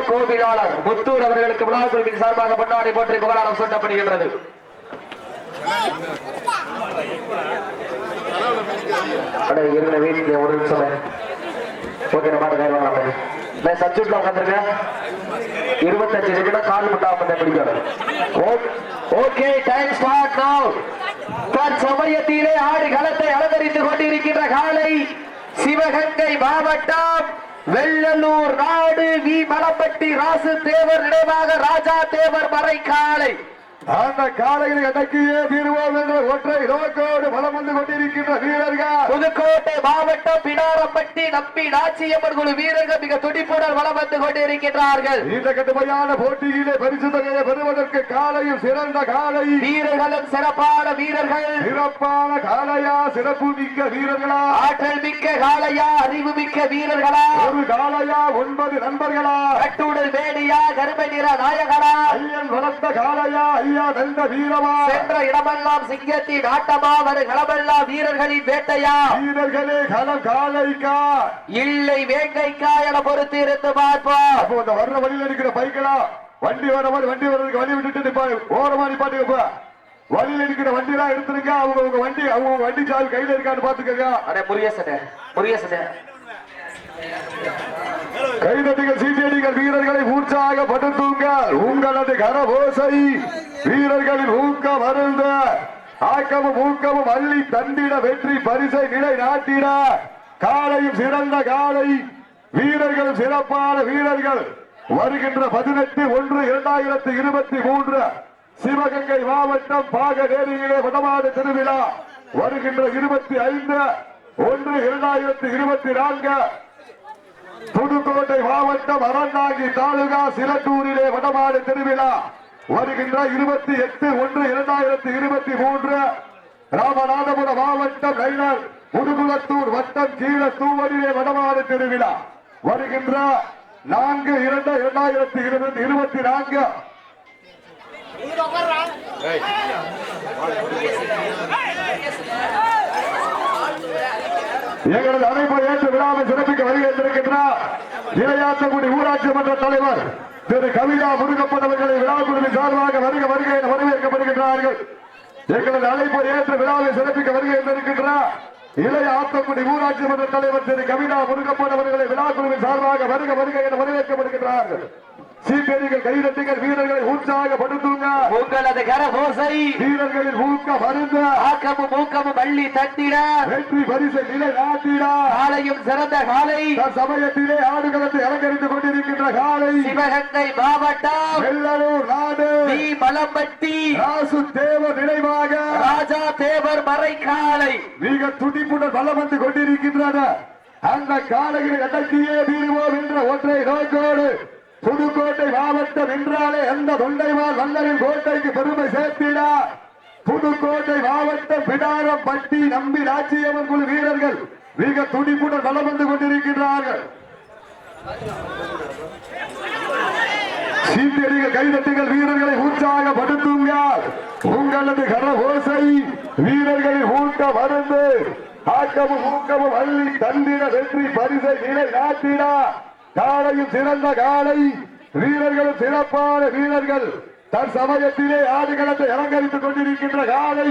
தெய்வ கோவிலாளர் முத்தூர் அவர்களுக்கு விழா குழுவின் சார்பாக பொன்னாடி போற்றி புகழாரம் சூட்டப்படுகின்றது. இருந்த ஒரு நிமிஷம் ஓகே நம்ம சப்ஜெக்ட்ல உட்காந்துருக்கேன் இருபத்தஞ்சு நிமிடம் கால் முட்டா பண்ண ஓகே டைம் ஸ்டார்ட் நவ் தன் சமயத்திலே களத்தை அலங்கரித்துக் கொண்டிருக்கின்ற காலை சிவகங்கை மாவட்டம் வெள்ளலூர் நாடு வி மலப்பட்டி ராசு தேவர் நினைவாக ராஜா தேவர் மறை காலை அந்த காலையில் அடக்கியே தீர்வோம் என்ற ஒற்றை நோக்கோடு பலம் வந்து கொண்டிருக்கின்ற வீரர்கள். புதுக்கோட்டை மாவட்டம் பிடாரப்பட்டி நம்பி நாச்சியம்மன் குழு வீரர்கள் மிக துடிப்புடன் வளம் வந்து கொண்டிருக்கின்றார்கள். இந்த கடுமையான போட்டியிலே பரிசு தொகையை பெறுவதற்கு காலையில் சிறந்த காலை வீரர்களும் சிறப்பான வீரர்கள். சிறப்பான காலையா சிறப்பு மிக்க வீரர்களா? ஆற்றல் மிக்க காளையா அறிவு மிக்க வீரர்களா? ஒரு காலையா ஒன்பது நண்பர்களா? கட்டுடல் வேடியா கருமை நிற நாயகரா ஐயன் வளர்த்த காலையா ஐயா தந்த வீரமா? சென்ற இடமெல்லாம் சிங்கத்தின் ஆட்டமா வரு களமெல்லாம் வீரர்களின் வேட்டையா? வீரர்களே களம் காலைக்கா? இல்லை வேங்கைக்கா என பொறுத்து இருந்து பார்ப்போம். அப்போ இந்த வர்ற வழியில இருக்கிற பைக்களா வண்டி வர மாதிரி வண்டி வர்றதுக்கு வழி விட்டுட்டு ஓரமா நிப்பாட்டுங்கப்பா வழியில இருக்கிற வண்டி எல்லாம் எடுத்துருங்க. அவங்க உங்க வண்டி அவங்க வண்டி சாவி கையில இருக்கான்னு பாத்துக்கங்க அடே முருகேசனே முருகேசனே. கைதட்டிகள் சீட்டியடிகள் வீரர்களை உற்சாகப்படுத்துங்கள் உங்களது கரபோசை வீரர்களின் ஊக்கம் அருந்த ஆக்கமும் ஊக்கமும் அள்ளி தந்திட வெற்றி பரிசை நிலை நாட்டிட. காலையும் சிறந்த காலை வீரர்களும் சிறப்பான வீரர்கள். வருகின்ற பதினெட்டு ஒன்று இரண்டாயிரத்தி இருபத்தி மூன்று சிவகங்கை மாவட்டம் பாகநேரியிலே வடமாடு திருவிழா. வருகின்ற இருபத்தி ஐந்து ஒன்று இரண்டாயிரத்தி இருபத்தி நான்கு புதுக்கோட்டை மாவட்டம் அறந்தாங்கி தாலுகா சிலட்டூரிலே வடமாடு திருவிழா. வருகின்ற இருபத்தி எட்டு ஒன்று இரண்டாயிரத்தி இருபத்தி மூன்று ராமநாதபுரம் மாவட்டம் நைனார் முதுகுலத்தூர் வட்டம் கீழ தூவடிலே வடமாறு திருவிழா. வருகின்ற நான்கு இரண்டு இரண்டாயிரத்தி இருபத்தி இருபத்தி நான்கு. எங்களது அழைப்பை ஏற்று விழாவை சிறப்பிக்க வருகின்றிருக்கின்றார் இளையாத்தங்குடி ஊராட்சி மன்ற தலைவர் திரு கவிதா முருகப்பட்டவர்களை விழா குழுவின் சார்பாக வருக வருக என வரவேற்கப்படுகின்றார்கள். எங்களது அழைப்பை ஏற்று விழாவை சிறப்பிக்க வருகின்றிருக்கின்றார் இளைய ஆத்தங்குடி ஊராட்சி மன்ற தலைவர் திரு கவிதா முருகப்பட்டவர்களை விழா குழுவின் சார்பாக வருக வருக என வரவேற்கப்படுகின்றார்கள். சீட்டடிகள் கைதட்டிகள் வீரர்களை உற்சாகப்படுத்துங்க. உங்களது கரபோசை வீரர்களின் ஊக்கம் அருந்த. ஆக்கமும் ஊக்கமும் அள்ளி தட்டிட வெற்றி பரிசை நிலை நாட்டிடா காலையும் சிறந்த காலை. சமயத்திலே ஆடுகளத்தை அலங்கரித்துக் கொண்டிருக்கின்ற காலை. சிவகங்கை மாவட்டம். வெள்ளலூர் நாடு. வி மலம்பட்டி. ராசு தேவ நினைவாக. ராஜா தேவர் மறை காலை. மிக துடிப்புடன் பலம் வந்து கொண்டிருக்கின்றன. அந்த காலையில் அடக்கியே தீருவோம் என்ற ஒற்றை நோக்கோடு புதுக்கோட்டை மாவட்டம் என்றாலே அந்த தொண்டைமால் வல்லரின் கோட்டைக்கு பெருமை சேர்த்திட. புதுக்கோட்டை மாவட்டம் பிடாரம் பட்டி நம்பி ராச்சியம்மன் குழு வீரர்கள் மிக துடிப்புடன் பலம் வந்து கொண்டிருக்கின்றார்கள். சீட்டடிகள் கைதட்டுகள் வீரர்களை உற்சாகப்படுத்துங்க. உங்களது கரகோசை வீரர்களின் ஊட்ட மருந்து. ஆக்கமும் ஊக்கமும் அள்ளி தந்திர வெற்றி பரிசை நிலை நாட்டிட காலையும் சிறந்த காலை வீரர்களும் சிறப்பான வீரர்கள். தன் சமயத்திலே ஆடுகளத்தை அலங்கரித்துக் கொண்டிருக்கின்ற காலை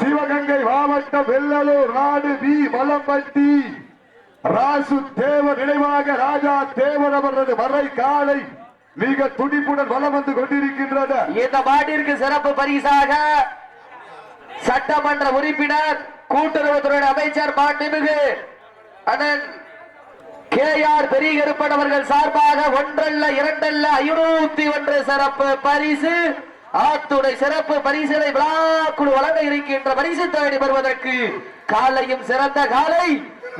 சிவகங்கை மாவட்டம் வெள்ளலூர் நாடு வி. மலம்பட்டி. ராசு தேவ நினைவாக ராஜா தேவர் அவரது மறை காலை மிக துடிப்புடன் வலம் வந்து கொண்டிருக்கின்றது இந்த பாட்டிற்கு சிறப்பு பரிசாக சட்டமன்ற உறுப்பினர் கூட்டுறவுத்துறை அமைச்சர் மாண்புமிகு அண்ணன் கே ஆர் பெரியகருப்பன் சார்பாக ஒன்றல்ல இரண்டல்ல ஐநூத்தி ஒன்று சிறப்பு பரிசு. ஆத்துடை சிறப்பு பரிசுகளை விழாக்குழு வழங்க இருக்கின்ற பரிசு தேடி வருவதற்கு காலையும் சிறந்த காலை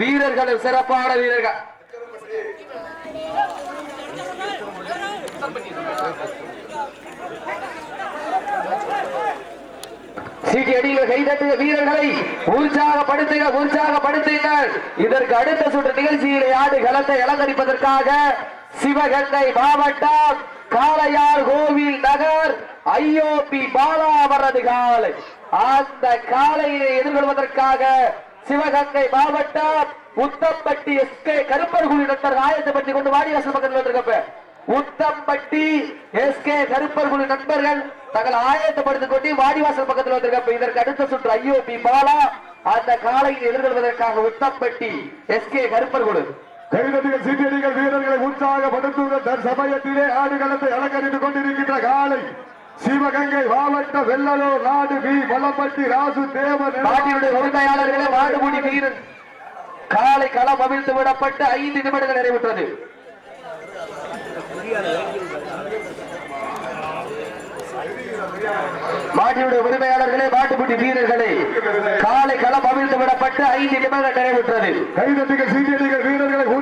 வீரர்களும் சிறப்பான வீரர்கள். சீட்டி அடியில கைதட்டிய வீரர்களை. உற்சாகப்படுத்துக உற்சாகப்படுத்துங்கள் இதற்கு அடுத்த சுற்று நிகழ்ச்சியிலே ஆடு களத்தை அலங்கரிப்பதற்காக சிவகங்கை மாவட்டம் காளையார் கோவில் நகர் ஐயோபி பாலா அவரது காலை. அந்த காலையை எதிர்கொள்வதற்காக சிவகங்கை மாவட்டம் Uthampatti S K Karupparkudi doctor ஆயத்தை பற்றி கொண்டு வாடிவாசல் பக்கத்தில் வந்திருக்கப்ப. உத்தம்பட்டி எஸ்கே கருப்பர் குழு நண்பர்கள் தங்கள் ஆயத்தப்படுத்திக் கொண்டு வாடிவாசல் பக்கத்தில் வந்திருக்க இதற்கு அடுத்த சுற்று ஐயோபி பாலா. அந்த காலையில் எதிர்கொள்வதற்காக உத்தம்பட்டி எஸ்கே கருப்பர் குழு சீட்டியடிகள் வீரர்களை உற்சாகப்படுத்துங்கள் தன் சமயத்திலே ஆடுகளத்தை அலங்கரித்துக் கொண்டிருக்கின்ற காலை. சிவகங்கை மாவட்ட வெள்ளலூர் நாடு பி. மலம்பட்டி ராசு தேவன் நாட்டினுடைய உரிமையாளர்களே மாடுபுடி வீரர் காலை களம் அவிழ்த்து விடப்பட்டு ஐந்து நிமிடங்கள் நிறைவுற்றது. மாட்டினுடைய உரிமையாளர்களே மாட்டுப்பட்டி வீரர்களே காலை களம் அவிழ்த்து விடப்பட்டு ஐந்து நிமிடங்கள் நிறைவேற்றது. கைதட்டிகள் சீட்டியடிகள்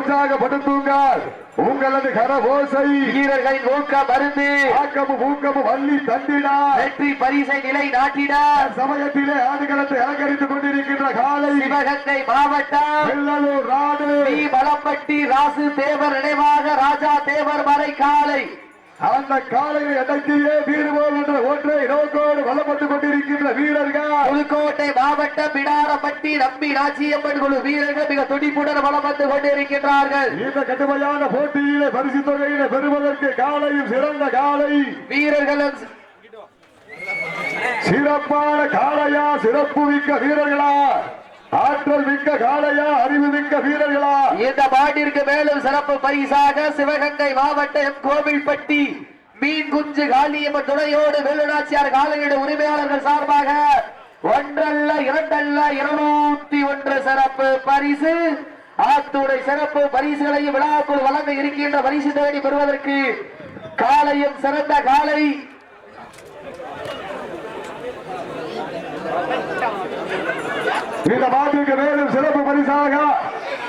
உற்சாகப்படுத்துங்கள். உங்களது கரபோசை வீரர்களின் ஊக்க மருந்து ஆக்கமும் ஊக்கமும் வள்ளி தந்திடா. வெற்றி பரிசை நிலை நாட்டிட. சமயத்திலே ஆடுகளத்தை அலங்கரித்துக் கொண்டிருக்கின்ற காலை சிவகங்கை மாவட்டம் வெள்ளலூர் நாடு வி மலம்பட்டி ராசு தேவர் நினைவாக ராஜா தேவர் மறை காலை அந்த காலையை அடக்கியே வீடுவோம் என்ற ஒன்றை நோக்கோடு வளப்பட்டுக் கொண்டிருக்கின்ற வீரர்கள். புதுக்கோட்டை மாவட்டம் பிடாரப்பட்டி நம்பி ராச்சியம்மன் குழு வீரர்கள் மிக துடிப்புடன் வளம் வந்து கொண்டிருக்கின்றார்கள். இந்த கடுமையான போட்டியிலே பரிசு தொகையிலே பெறுவதற்கு காலையும் சிறந்த காலை. வீரர்களும் சிறப்பான காளையா சிறப்பு மிக்க வீரர்களா. ஆற்றல் மிக்க காளையா அறிவு மிக்க வீரர்களா? இந்த பாட்டிற்கு மேலும் சிறப்பு பரிசாக சிவகங்கை மாவட்டம் கோவில்பட்டி மீன் குஞ்சு காளியம்மன் துணையோடு வேலுநாச்சியார் காலையிட உரிமையாளர்கள் சார்பாக ஒன்றல்ல இரண்டல்ல இருநூத்தி ஒன்று சிறப்பு பரிசு. ஆத்துடை சிறப்பு பரிசுகளையும் விழாக்குள் வழங்க இருக்கின்ற பரிசு தேடி பெறுவதற்கு காலையும் சிறந்த காலை இந்த மாட்டிற்கு மேலும் சிறப்பு பரிசாக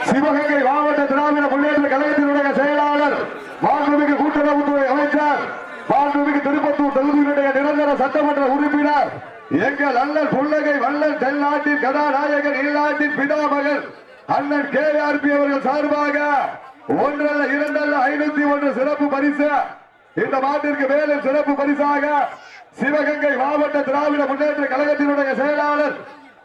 சிவகங்கை மாவட்ட திராவிட முன்னேற்ற கழகத்தினுடைய செயலாளர் மாண்புமிகு கூட்டுறவுத்துறை அமைச்சர் மாண்புமிகு திருப்பத்தூர் தொகுதியினுடைய நிரந்தர சட்டமன்ற உறுப்பினர் எங்கள் அண்ணன் புள்ளகை வல்லன் தென்னாட்டின் கதாநாயகன் ஈழாட்டின் பிதாமகன் அண்ணன் கே ஆர்பி அவர்கள் சார்பாக ஒன்றல்ல இரண்டல்ல ஐநூத்தி ஒன்று சிறப்பு பரிசு. இந்த மாட்டிற்கு மேலும் சிறப்பு பரிசாக சிவகங்கை மாவட்ட திராவிட முன்னேற்ற கழகத்தினுடைய செயலாளர்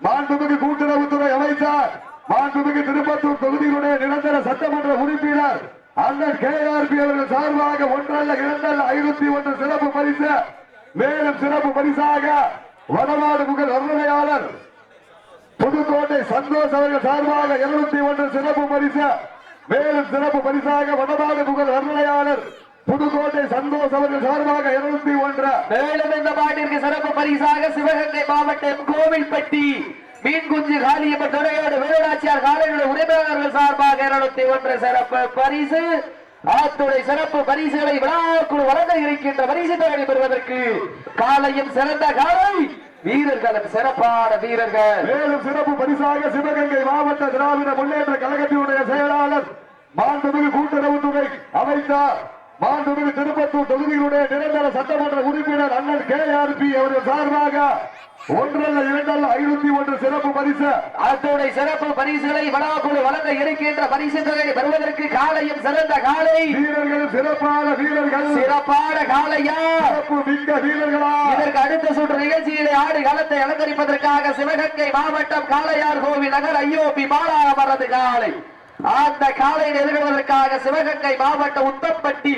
மாண்புமிகு கூட்டுறவுத்துறை அமைச்சர் மாண்புமிகு திருப்பத்தூர் தொகுதியினுடைய நிரந்தர சட்டமன்ற உறுப்பினர் அண்ணன் கே ஆர்பி அவர்கள் சார்பாக ஒன்றல்ல இரண்டல்ல ஐநூத்தி ஒன்று சிறப்பு பரிசு. மேலும் சிறப்பு பரிசாக வடநாடு முகல் வர்ணனையாளர் புதுக்கோட்டை சந்தோஷ் அவர்கள் சார்பாக இருநூத்தி ஒன்று சிறப்பு பரிசு. மேலும் சிறப்பு பரிசாக வடநாடு முகல் வர்ணனையாளர் புதுக்கோட்டை சந்தோஷ் அவர்கள் சார்பாக இருநூத்தி ஒன்று. மேலும் இந்த பாட்டிற்கு சிறப்பு பரிசாக சிவகங்கை மாவட்டம் கோவில்பட்டி மீன் குஞ்சு காளியம்மன் துணையோடு வேலுநாச்சியார் காலையுடைய உரிமையாளர்கள் சார்பாக இருநூத்தி ஒன்று சிறப்பு பரிசு. ஆத்துறை சிறப்பு பரிசுகளை விழாக்குழு வழங்க இருக்கின்ற பரிசு தொகை பெறுவதற்கு காலையும் சிறந்த காலை வீரர்களும் சிறப்பான வீரர்கள். மேலும் சிறப்பு பரிசாக சிவகங்கை மாவட்ட திராவிட முன்னேற்ற கழகத்தினுடைய செயலாளர் மாண்புமிகு கூட்டுறவுத்துறை அமைச்சர் மாண்புமிகு திருப்பத்தூர் தொகுதியினுடைய நிரந்தர சட்டமன்ற உறுப்பினர் அண்ணன் கே ஆர் பி அவர்கள் சார்பாக ஒன்றல்ல இரண்டல்ல ஐநூத்தி ஒன்று சிறப்பு பரிசு. அத்துடைய சிறப்பு பரிசுகளை விழாக்குழு வழங்க இருக்கின்ற பரிசு தொகை பெறுவதற்கு காலையும் சிறந்த காலை. வீரர்கள் சிறப்பான வீரர்கள். சிறப்பான காலையா? சிறப்பு மிக்க வீரர்களா? இதற்கு அடுத்த சுற்று நிகழ்ச்சியிலே ஆடு களத்தை அலங்கரிப்பதற்காக சிவகங்கை மாவட்டம் காளையார் கோவில் நகர் ஐயோபி பாலா அவரது காலை அந்த காலையை எதிர்கொள்வதற்காக சிவகங்கை மாவட்டம் உத்தம்பட்டி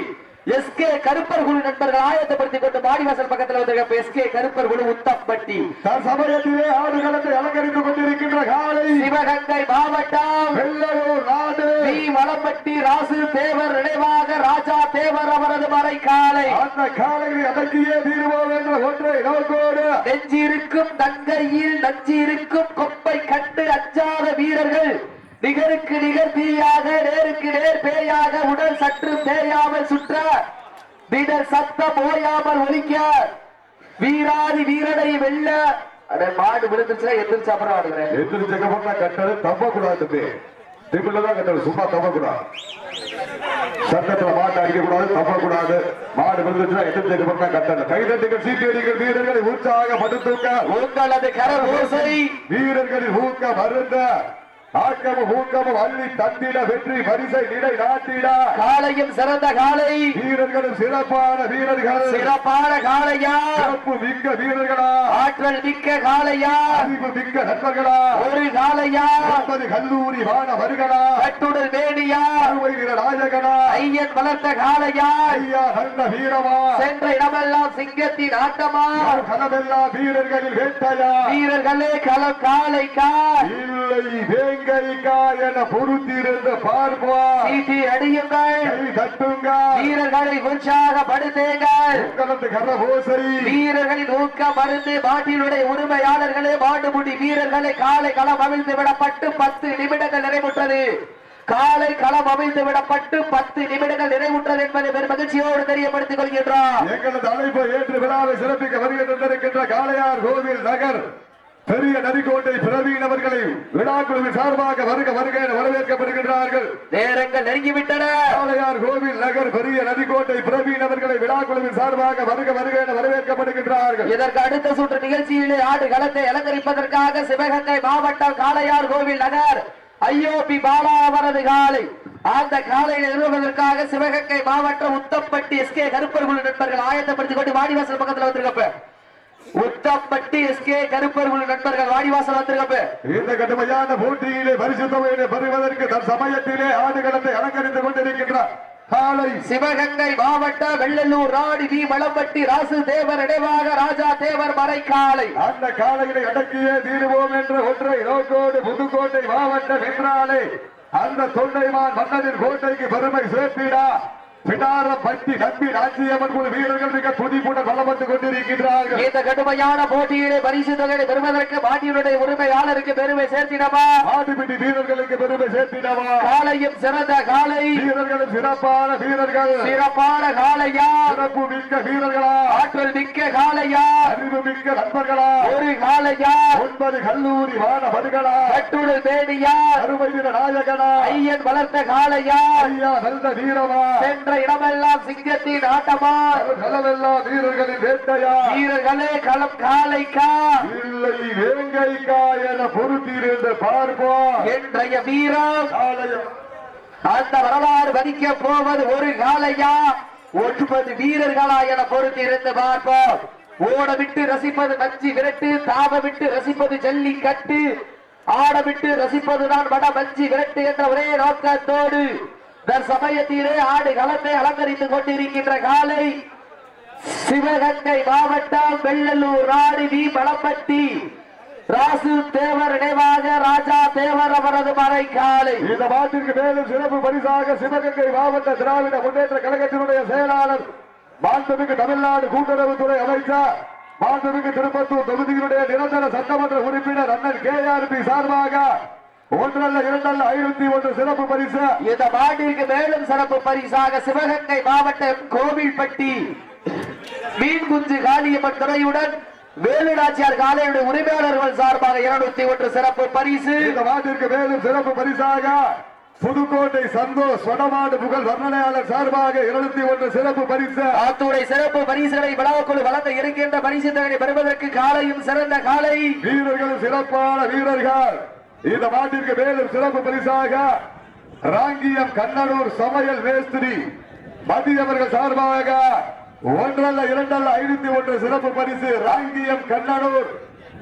எஸ்கே கருப்பர் குழு நண்பர்கள் ஆயத்தப்படுத்திக் கொண்டு மாடிவாசல் பக்கத்தில் வந்திருக்க எஸ்கே கருப்பர் குழு உத்தம்பட்டி. சமயத்திலே ஆடுகளத்தை அலங்கரித்துக் கொண்டிருக்கின்ற காலை சிவகங்கை மாவட்டம் வெள்ளலூர் நாடு. வி. வளம்பட்டி ராசு தேவர் நினைவாக ராஜா தேவர் அவரது மறை காலை. அந்த காலையை அடக்கியே தீருவோம் என்ற ஒன்றை நோக்கோடு. நெஞ்சிருக்கும் தங்கையில் நஞ்சிருக்கும் கொப்பை கண்டு அஞ்சாத வீரர்கள். நிகருக்கு நிகர் தீயாக நேருக்கு நேர் பேயாக உடல் சற்று தேயாமல் சுற்ற திடர் சத்தம் ஓயாமல் ஒலிக்க வீராதி வீரனை வெல்ல. மாடு விழுந்துச்சுன்னா எந்திரிச்சு அப்புறம் ஆடுகிறேன். எந்திரிச்சக்க போட்டா கட்டது தப்ப கூடாது திப்பிள்ளதான் கட்டது சும்மா தப்ப கூடாது சட்டத்துல மாட்டு அடிக்க கூடாது தப்ப கூடாது மாடு விழுந்துச்சுன்னா எந்திரிச்சக்க போட்டா கட்டணும் கைதட்டுகள் சீட்டு அடிகள் வீரர்களை உற்சாகப்படுத்துங்க. உங்களது கர ஓசை வீரர்களின் ஊக்க மருந்த ஆக்கமும் ஊக்கமும் அள்ளி தந்திட வெற்றி பரிசை நிலை நாட்டிட. காலையும் சிறந்த காலை வீரர்களும் சிறப்பான வீரர்கள். சிறப்பான காளையா. சிறப்பு மிக்க வீரர்களா. ஆற்றல் மிக்க காளையா. அறிவு மிக்க நண்பர்களா. ஒரு காளையா. ஒன்பது கல்லூரி மாணவர்களா. கட்டுடல் வேணியா அறுவை வீர நாயகனா. ஐயன் வளர்த்த காளையா. ஐயா நல்ல வீரமா. சென்ற இடமெல்லாம் சிங்கத்தின் ஆட்டமா. கலவெல்லாம் வீரர்களில் வேட்டையா. வீரர்களே களம் காளைக்கா இல்லை வேங்கைக்கா என பொறுத்திருந்த பார்ப்பா சீட்டி அடியுங்கள். கை தட்டுங்க வீரர்களை உற்சாகப்படுத்துங்கள் உங்களது கரபோசை வீரர்களின் ஊக்கம் மருந்து மாட்டினுடைய உரிமையாளர்களே மாட்டுமுடி வீரர்களை காலை களம் அவிழ்த்து விடப்பட்டு பத்து நிமிடங்கள் நிறைவுற்றது. காலை களம் அவிழ்த்து விடப்பட்டு பத்து நிமிடங்கள் நிறைவுற்றது என்பதை பெரும் மகிழ்ச்சியோடு தெரியப்படுத்திக் கொள்கின்றோம். எங்களது அழைப்பை ஏற்று விழாவை சிறப்பிக்க வருகின்றிருக்கின்ற காளையார் கோவில் நகர். பெரிய நரிக்கோட்டை பிரவீன் அவர்களை விழாக்குழுவின் சார்பாக வருக வருக என வரவேற்கப்படுகின்றார்கள். நேரங்கள் நெருங்கிவிட்டன. கோவில் நகர் பெரிய நரிக்கோட்டை பிரவீன் அவர்களை விழாக்குழுவின் சார்பாக வருக வருக என வரவேற்கப்படுகின்றார்கள். இதற்கு அடுத்த சுற்று நிகழ்ச்சியிலே ஆடு களத்தை அலங்கரிப்பதற்காக சிவகங்கை மாவட்டம் காளையார் கோவில் நகர். ஐயோபி பாலா அவரது காலை அந்த காலையை நிறுவுவதற்காக சிவகங்கை மாவட்டம் உத்தம்பட்டி எஸ் கே கருப்பர்குழு நண்பர்கள் ஆயத்தப்படுத்திக் கொண்டு வாடிவாசல் பக்கத்துல வந்திருக்கப்ப. உத்தம்பட்டி எஸ் கே கருப்பர்குழு நண்பர்கள் வாடிவாசல் வந்திருக்கப்ப. இந்த கடுமையான போட்டியிலே பரிசுத்தமையிலே பெறுவதற்கு தன் சமயத்திலே ஆடுகளத்தை அலங்கரித்துக் கொண்டிருக்கின்றார். சிவகங்கை மாவட்டம் வெள்ளலூர் ராணி வி. ராசு தேவர் நினைவாக ராஜா தேவர் மறை காலை அந்த காலையினை அடக்கியே தீருவோம் என்ற ஒன்றை நோக்கோடு புதுக்கோட்டை மாவட்டம் என்றாலே அந்த தொண்டைமான் மன்னரின் கோட்டைக்கு பெருமை சேர்த்திடா. பட்டி நம்பி ராஜ்யமன் குழு வீரர்கள் மிக துடிப்புடன் வளம் வந்து கொண்டிருக்கின்றார்கள். இந்த கடுமையான போட்டியிலே பரிசு தொகையை பெறுவதற்கு மாட்டியுடைய உரிமையாளருக்கு பெருமை சேர்த்திடவா? வீரர்களுக்கு பெருமை சேர்த்திடவா? காலையும் சிறந்த காலை வீரர்களும் சிறப்பான வீரர்கள். சிறப்பான காளையா? சிறப்பு மிக்க வீரர்களா? ஆற்றல் மிக்க காளையா? அறிவு மிக்க நண்பர்களா? ஒரு காளையா? ஒன்பது கல்லூரி மாணவர்களா? கட்டுடல் மேடியா அருமை வீர நாயகனா? ஐயன் வளர்த்த காளையா? ஐயா நல்ல வீரமா? சென்ற இடமெல்லாம் சிங்கத்தின் ஆட்டமா களமெல்லாம் வீரர்களின் வேட்டையா வீரர்களே களம் காளைக்கா இல்லை வேங்கைக்கா என பொறுத்திருந்த பார்ப்போம். இன்றைய வீரம். அந்த வரலாறு வதிக்க போவது ஒரு காளையா? ஒன்பது வீரர்களா என பொறுத்து இருந்து பார்ப்போம். ஓட விட்டு ரசிப்பது மஞ்சி விரட்டு தாவ விட்டு ரசிப்பது ஜல்லி கட்டு. ஆட விட்டு ரசிப்பதுதான் வட மஞ்சி விரட்டு என்ற ஒரே நோக்கத்தோடு. தற்சமயத்திலே ஆடு களத்தை அலங்கரித்துக் கொண்டிருக்கின்ற காலை சிவகங்கை மாவட்டம் வெள்ளலூர் ராணி வி பலப்பட்டி ராசு தேவர் நினைவாக ராஜா தேவர் அவரது மறை காலை. இந்த மாட்டிற்கு மேலும் சிறப்பு பரிசாக சிவகங்கை மாவட்ட திராவிட முன்னேற்ற கழகத்தினுடைய செயலாளர் மாண்புமிகு தமிழ்நாடு கூட்டுறவுத்துறை அமைச்சர் மாண்புமிகு திருப்பத்தூர் தொகுதியினுடைய நிரந்தர சட்டமன்ற உறுப்பினர் அண்ணன் கே ஆர் பி சார்பாக ஒன்றல்ல இரண்டல்ல ஐநூத்தி ஒன்று சிறப்பு பரிசு. இந்த மாட்டிற்கு மேலும் சிறப்பு பரிசாக சிவகங்கை மாவட்டம் கோவில்பட்டி. மீன் குஞ்சு காளியம்மன் துறையுடன் வேலுநாச்சியார் காலையுடைய உரிமையாளர்கள் சார்பாக இருநூத்தி ஒன்று சிறப்பு பரிசு. இந்த மாட்டிற்கு மேலும் சிறப்பு பரிசாக புதுக்கோட்டை சந்தோஷ் வடமாடு புகழ் வர்ணனையாளர் சார்பாக இருநூத்தி ஒன்று சிறப்பு பரிசு. ஆத்துடைய சிறப்பு பரிசுகளை விழாக்குழு வழங்க இருக்கின்ற பரிசு தொகையை பெறுவதற்கு காலையும் சிறந்த காலை வீரர்களும் சிறப்பான வீரர்கள். இந்த மாட்டிற்கு மேலும் சிறப்பு பரிசாக ராங்கியம் கண்ணனூர் சமையல் மேஸ்திரி மதியவர்கள் சார்பாக ஒன்றல்ல இரண்டல்ல ஐநூத்தி ஒன்று சிறப்பு பரிசு ராங்கியம் கண்ணனூர்.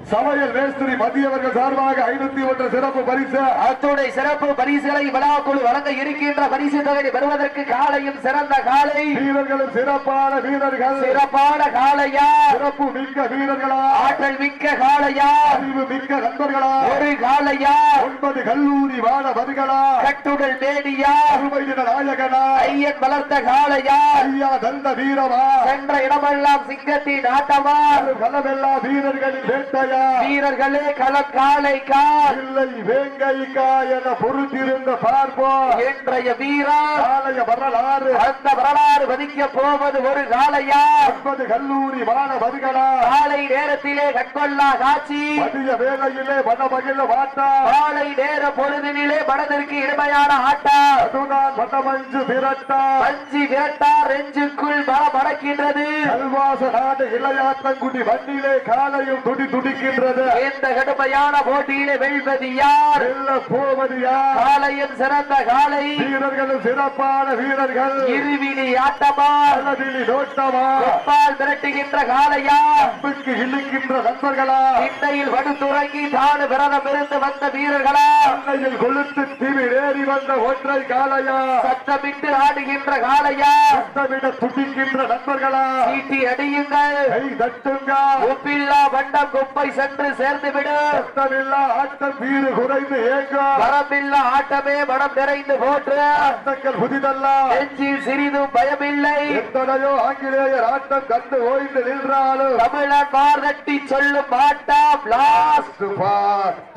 சமையல் மேஸ்திரி மதியவர்கள் சார்பாக ஐநூத்தி ஒன்று சிறப்பு பரிசு. அத்துடைய சிறப்பு பரிசுகளை விழாக்குழு வழங்க இருக்கின்ற பரிசு தொகையை பெறுவதற்கு காலையும் சிறந்த காலை. வீரர்களும் சிறப்பான வீரர்கள். சிறப்பான காளையா? சிறப்பு மிக்க வீரர்களா? ஆற்றல் மிக்க காளையா? அறிவு மிக்க நண்பர்களா? ஒரு காளையா? ஒன்பது கல்லூரி மாணவர்களா கட்டுடல் மேடியா அருமை தின நாயகனா? ஐயன் வளர்த்த காளையா? ஐயா தந்த வீரமா? சென்ற இடமெல்லாம் சிங்கத்தின் ஆட்டமா? களமெல்லா வீரர்களின் வேட்டையா வீரர்களே களம் காளைக்கா இல்லை வேங்கைக்கா என பொறுத்திருந்த பார்ப்போம் இன்றைய வீரம் காலைய வரலாறு. அந்த வரலாறு வதிக்க போவது ஒரு காளையா? ஒன்பது கல்லூரி மாணவர்களா? காலை நேரத்திலே கட்கொள்ளா காட்சி. மதிய வேளையிலே மனமகிழ மாட்டா காலை நேர பொழுதினிலே மனதிற்கு இனிமையான ஆட்டா. அதுதான் மனமஞ்சு விரட்டா. பஞ்சி விரட்டா ரெஞ்சுக்குள் மனம் மடக்கின்றது கல்வாச நாடு இளையாத்தங்குடி வண்டியிலே காலையும் துடி துடிக்க துடிக்கின்றது இந்த கடுமையான போட்டியிலே வெல்வது யார்? வெல்ல போவது யார்? காளையின் சிறந்த காளை. வீரர்களும் சிறப்பான வீரர்கள். இருவிழி ஆட்டமா? அல்லதில் நோட்டமா பால் மிரட்டுகின்ற காளையா? அம்புக்கு இழுக்கின்ற நண்பர்களா? இண்டையில் வடுத்துறங்கி தானு விரதம் இருந்து வந்த வீரர்களா? அன்னையில் கொளுத்து திமிர் ஏறி வந்த ஒற்றை காளையா? சத்தமிட்டு ஆடுகின்ற காளையா? சத்தமிட துடிக்கின்ற நண்பர்களா? சீட்டி அடியுங்கள். கை தட்டுங்க உப்பில்லா வண்டம் குப்பை சென்று சேர்ந்து விடு சத்தமில்லா ஆட்டம் வீறு குறைந்து ஏங்க. வரம்பில்லா ஆட்டமே மனம் நிறைந்து போற்று. ஆட்டங்கள் புதிதல்ல. நெஞ்சில் சிறிதும் பயமில்லை. எத்தனையோ ஆங்கிலேயர் ஆட்டம் கண்டு ஓய்ந்து நின்றாலும். தமிழன் மார்கட்டி சொல்லும் ஆட்டம் லாஸ்ட்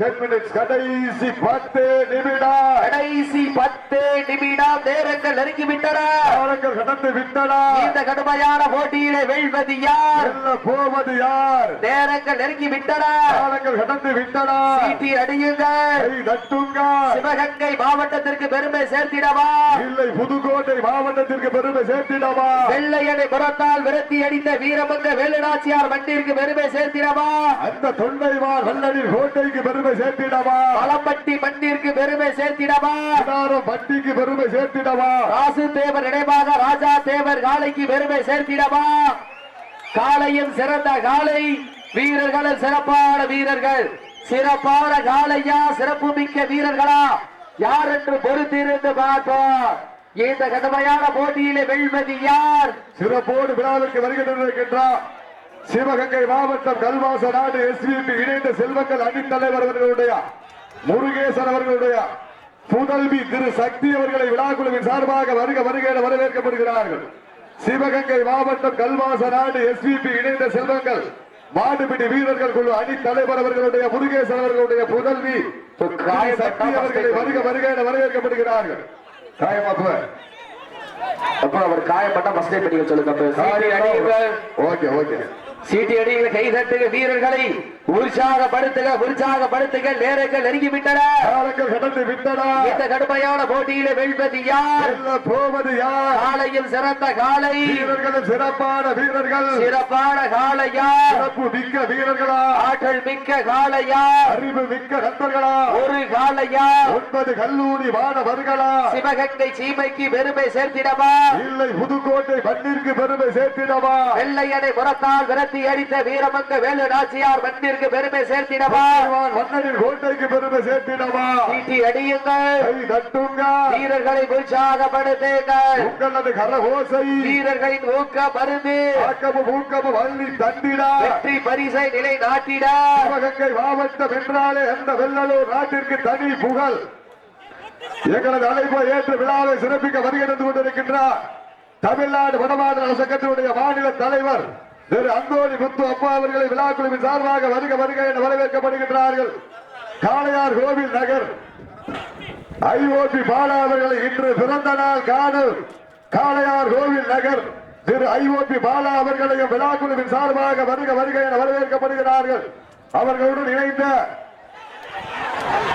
டென் மினிட்ஸ் கடைசி பத்து நிமிடம். கடைசி பத்து நிமிடம். நேரங்கள் நெருங்கிவிட்டன. காலங்கள் கடந்து விட்டனா. இந்த கடுமையான போட்டியிலே வெல்வது யார்? போவது யார்? நேரங்கள் நெருங்கிவிட்டன. கடந்து விட்டனா. சீட்டி அடியுங்கள் சிவகங்கை மாவட்டத்திற்கு பெருமை சேர்த்திடவா. இல்லை புதுக்கோட்டை மாவட்டத்திற்கு பெருமை சேர்த்திடவா. வெள்ளையனை புறத்தால் விரத்தி அடித்த வீரமங்க வேலுநாச்சியார் மண்ணிற்கு பெருமை சேர்த்திடவா. அந்த தொண்டைவார் வல்லனின் கோட்டைக்கு பெருமை சேர்த்திடவா. பழம்பட்டி மண்ணிற்கு பெருமை சேர்த்திடவா. பட்டிக்கு பெருமை சேர்த்திடவா. ராசு தேவர் நினைவாக ராஜா தேவர் காளைக்கு பெருமை சேர்த்திடவா. காளையும் சிறந்த காளை வீரர்கள் சிறப்பான வீரர்கள். சிறப்பான காளையா சிறப்பு மிக்க வீரர்களா. யார் என்று பொறுத்திருந்து பார்ப்போம் இந்த கடுமையான போட்டியிலே வெல்வது யார்? சிறப்போடு விழாவிற்கு வருகை சிவகங்கை மாவட்டம் கல்வாச நாடு எஸ்பிபி இணைந்த செல்வங்கள் அணித்தலைவர் அவர்களுடைய முருகேசன் அவர்களுடைய புதல்வி திரு சக்தி அவர்களை விழாக்குழுவின் சார்பாக வருக வருக என வரவேற்கப்படுகிறார்கள். சிவகங்கை மாவட்டம் கல்வாச நாடு எஸ்பிபி இணைந்த செல்வங்கள் மாடுபிடி வீரர்கள் குழு அணி தலைவர் அவர்களுடைய முருகேசன் அவர்களுடைய புதல்வி சக்தி அவர்களை வருக வருக என வரவேற்கப்படுகிறார்கள். காயமாக்குவ அப்ப. அவர் காயப்பட்ட மஸ்டே படிக்க சொல்லுங்க. Okay okay. சீட்டி அடியுங்க கை தட்டுங்க வீரர்களை. உற்சாகப்படுத்துக உற்சாகப்படுத்துக நேரங்கள் நெருங்கி விட்டன. இந்த கடுமையான போட்டியிலே வெல்வது யார்? போவது யார்? காளையும் சிறந்த காளை வீரர்களும் சிறப்பான வீரர்கள். சிறப்பான காளையா சிறப்பு மிக்க வீரர்களா? ஆற்றல் மிக்க காளையா அறிவு மிக்க நண்பர்களா? ஒரு காளையா ஒன்பது கல்லூரி மாணவர்களா? சிவகங்கை சீமைக்கு பெருமை சேர்த்திடவா? இல்லை புதுக்கோட்டை மண்ணிற்கு பெருமை சேர்த்திடவா? வெள்ளையனை புறத்தால் விரட்டி அடித்த வீரமங்க வேலு நாச்சியார் மண்ணிற்கு பெருமை சேர்த்திடவா? கோட்டைக்கு பெருமை சேர்த்திடவா? சீட்டி அடியுங்கள். கை தட்டுங்க வீரர்களை உற்சாகப்படுத்துங்கள். உங்களது கரகோசை. வீரர்களின் ஊக்க மருந்து ஆக்கமும் ஊக்கமும் அள்ளி தந்திடா. வெற்றி பரிசை நிலை நாட்டிட சிவகங்கை மாவட்டம் என்றாலே அந்த வெள்ளலூர் நாட்டிற்கு தனி புகழ். எங்களது அழைப்பை ஏற்று விழாவை சிறப்பிக்க வருகை கொண்டிருக்கின்றார் தமிழ்நாடு வடமாநில சங்கத்தினுடைய மாநில தலைவர் திரு அந்தோணி முத்து அப்பா அவர்களை விழாக்குழுவின் சார்பாக வருக வருக என வரவேற்கப்படுகின்றார்கள். காளையார் கோவில் நகர். ஐஓபி பாலா அவர்களை இன்று பிறந்த நாள் காணும் காளையார் கோவில் நகர். திரு ஐஓபி பாலா அவர்களையும் விழாக்குழுவின் சார்பாக வருக வருக என வரவேற்கப்படுகிறார்கள். அவர்களுடன் இணைந்த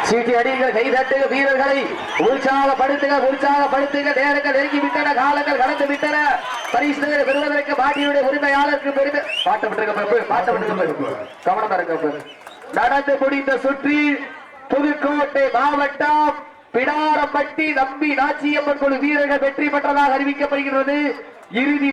சீட்டி அடிகள் கை தட்டுக வீரர்களை. உற்சாகப்படுத்துக உற்சாகப்படுத்துக நேரங்கள் நெருங்கி விட்டன காலங்கள் கடந்து விட்டன. பரிசுகளை பெறுவதற்கு பாட்டியுடைய உரிமையாளருக்கு பெருமை. பாட்டப்பட்டிருக்க பாட்டப்பட்டிருக்க பாப்பு, பாட்டு கவனமா இருங்க நடந்து முடிந்த சுற்றி புதுக்கோட்டை மாவட்டம் பிடாரப்பட்டி நம்பி நாச்சியம்மன் குழு வீரர்கள் வெற்றி பெற்றதாக அறிவிக்கப்படுகிறது. இறுதி